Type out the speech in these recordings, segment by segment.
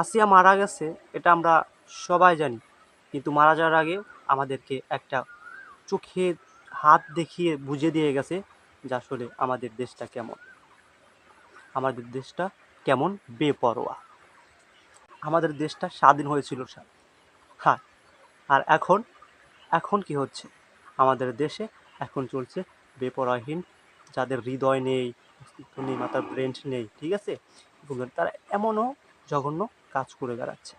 আসিয়া মারা গেছে, এটা আমরা সবাই জানি। কিন্তু মারা যাওয়ার আগে আমাদেরকে একটা চোখে হাত দেখিয়ে বুঝে দিয়ে গেছে যে আসলে আমাদের দেশটা কেমন। আমাদের দেশটা কেমন বেপরোয়া। আমাদের দেশটা স্বাধীন হয়েছিল স্যার হ্যাঁ আর এখন এখন কি হচ্ছে? আমাদের দেশে এখন চলছে বেপরোয়াহীন, যাদের হৃদয় নেই নেই, মাথার ব্রেন নেই, ঠিক আছে? তারা এমনও জঘন্য কাজ করে বেড়াচ্ছে।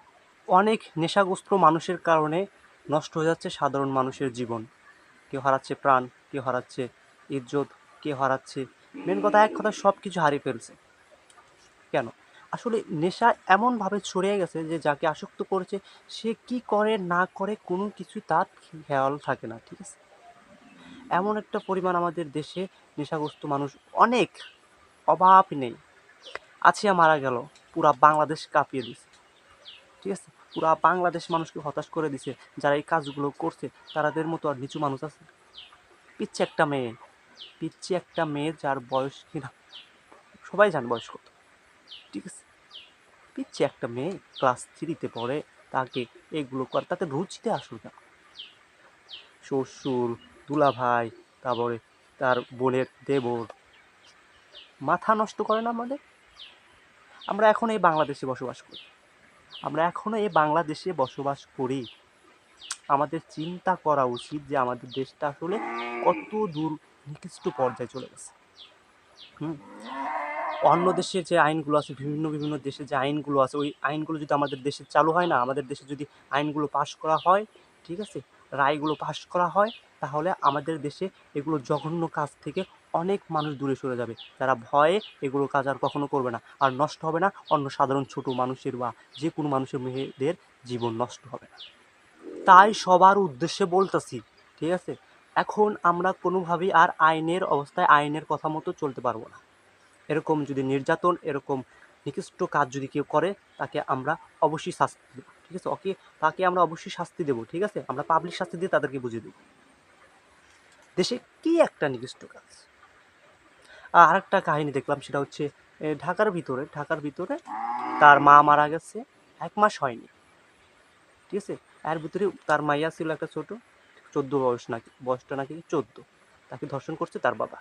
অনেক নেশাগ্রস্ত মানুষের কারণে নষ্ট হয়ে যাচ্ছে সাধারণ মানুষের জীবন। কেউ হারাচ্ছে প্রাণ, কেউ হারাচ্ছে ইজ্জত, কেউ হারাচ্ছে মেন কথা এক কথা সব কিছু হারিয়ে ফেলছে। কেন? আসলে নেশা এমনভাবে ছড়িয়ে গেছে যে যাকে আসক্ত করেছে, সে কি করে, না করে কোনো কিছু তার খেয়াল থাকে না, ঠিক আছে? এমন একটা পরিমাণ আমাদের দেশে নেশাগ্রস্ত মানুষ অনেক অভাব নেই। আছিয়া মারা গেল। পুরা বাংলাদেশ কাঁপিয়ে দিছে। ঠিক আছে? পুরা বাংলাদেশ মানুষকে হতাশ করে দিছে। যারা এই কাজগুলো করছে তাদের মতো আর নিচু মানুষ আছে। পিচ্ছে একটা মেয়ে। পিচ্ছে একটা মেয়ে যার বয়স কিনা, সবাই জানে বয়স কত। ঠিক আছে? পিচ্ছে একটা মেয়ে ক্লাস থ্রিতে পড়ে, তাকে এগুলো করে, তাতে রুচিতে আসুক না। শ্বশুর, দুলাভাই, তারপরে তার বোনের দেবর। মাথা নষ্ট করে না আমাদের? আমরা এখন এই বাংলাদেশে বসবাস করি। আমরা এখনও এই বাংলাদেশে বসবাস করি। আমাদের চিন্তা করা উচিত যে আমাদের দেশটা আসলে কত দূর নিকৃষ্ট পর্যায়ে চলে গেছে। হুম? অন্য দেশের যে আইনগুলো আছে বিভিন্ন বিভিন্ন দেশের যে আইনগুলো আছে, ওই আইনগুলো যদি আমাদের দেশে চালু হয় না, আমাদের দেশে যদি আইনগুলো পাশ করা হয়, ঠিক আছে? রায়গুলো পাশ করা হয়, তাহলে আমাদের দেশে এগুলো জঘন্য কাজ থেকে অনেক মানুষ দূরে সরে যাবে। যারা ভয়ে এগুলো কাজ আর কখনো করবে না। আর নষ্ট হবে না অন্য সাধারণ ছোট মানুষের বা যে কোনো মানুষের মেয়েদের জীবন নষ্ট হবে না। তাই সবার উদ্দেশ্যে বলতেছি, ঠিক আছে? এখন আমরা কোনোভাবেই আর আইনের অবস্থায় আইনের কথা মতো চলতে পারব না। এরকম যদি নির্যাতন, এরকম নিকৃষ্ট কাজ যদি কেউ করে, তাকে আমরা অবশ্যই শাস্তি দেবো। ঠিক আছে, ওকে, তাকে আমরা অবশ্যই শাস্তি দেবো, ঠিক আছে? আমরা পাবলিক শাস্তি দিয়ে তাদেরকে বুঝিয়ে দেবো। দেশে কি একটা নিকৃষ্ট কাজ? আর আরেকটা কাহিনী দেখলাম, সেটা হচ্ছে ঢাকার ভিতরে ঢাকার ভিতরে তার মা মারা গেছে, এক মাস হয়নি। ঠিক আছে? এর ভিতরে তার মাইয়া ছিল একটা ছোট, চোদ্দ বয়স নাকি, বয়সটা নাকি চোদ্দ। তাকে ধর্ষণ করছে তার বাবা।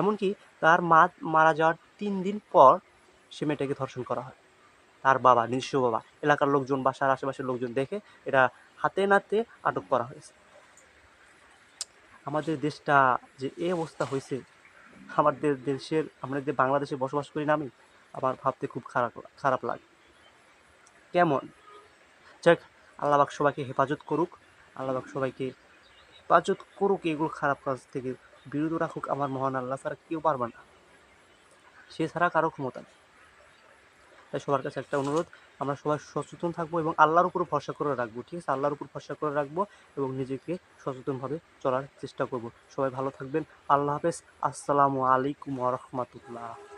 এমনকি তার মা মারা যাওয়ার তিন দিন পর সে মেয়েটাকে ধর্ষণ করা হয়। তার বাবা, নিজস্ব বাবা। এলাকার লোকজন বাসার আশেপাশের লোকজন দেখে এটা হাতে নাতে আটক করা হয়েছে। আমাদের দেশটা যে এই অবস্থা হয়েছে, আমাদের দেশের, আমরা যে বাংলাদেশে বসবাস করি না আমি, আমার ভাবতে খুব খারাপ খারাপ লাগে। কেমন? যাক আল্লাহবাক সবাইকে হেফাজত করুক আল্লাহবাক সবাইকে হেফাজত করুক, এগুলো খারাপ কাজ থেকে বিরত রাখুক। আমার মহান আল্লাহ ছাড়া কেউ পারবে না। সে ছাড়া কারও ক্ষমতা নেই। তাই সবার কাছে একটা অনুরোধ, আমরা সবাই সচেতন থাকব এবং আল্লাহর উপর ভরসা করে রাখব, ঠিক আছে? আল্লাহর উপর ভরসা করে রাখব এবং নিজেকে সচেতনভাবে চলার চেষ্টা করব। সবাই ভালো থাকবেন। আল্লাহ হাফেজ। আসসালামু আলাইকুম রহমতুল্লাহ।